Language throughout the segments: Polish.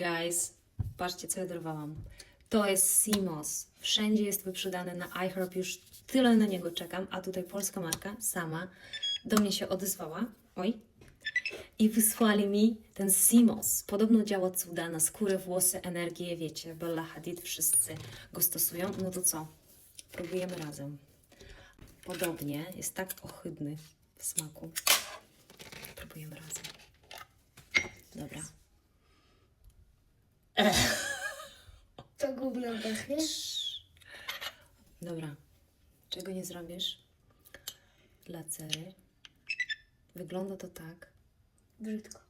Guys, patrzcie co ja dorwałam. To jest Simos. Wszędzie jest wyprzedany na iHerb. Już tyle na niego czekam. A tutaj polska marka sama do mnie się odezwała. Oj. I wysłali mi ten Simos. Podobno działa cuda na skórę, włosy, energię. Wiecie, Bella Hadid, wszyscy go stosują. No to co? Próbujemy razem. Podobnie. Jest tak ohydny w smaku. Próbujemy razem. Dobra. To gówno pachnie? Dobra. Czego nie zrobisz? Dla cery. Wygląda to tak. Brzydko.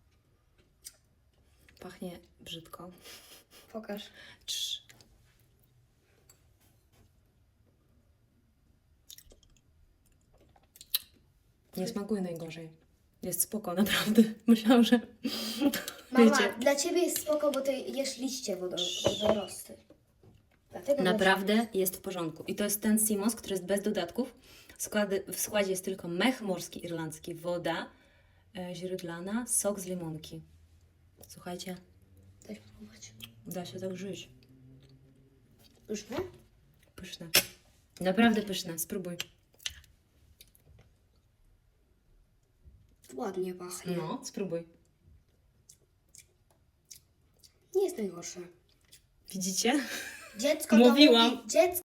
Pachnie brzydko. Pokaż. Cz. Nie smakuje najgorzej. Jest spoko, naprawdę. Myślałam, że... Mama, Wiecie. dla ciebie jest spoko, bo ty jesz liście wodo- wodorosty. Dlatego Naprawdę jest w porządku. I to jest ten Simos, który jest bez dodatków. Składy, w składzie jest tylko mech morski irlandzki, woda e, źródlana, sok z limonki. Słuchajcie, Daj spróbować. da się tak żyć. Już nie? Pyszne. Naprawdę pyszne. Spróbuj. Ładnie pachnie. No, spróbuj. Nie jest najgorsze. Widzicie? Dziecko Mówiłam. to mówi, dziecko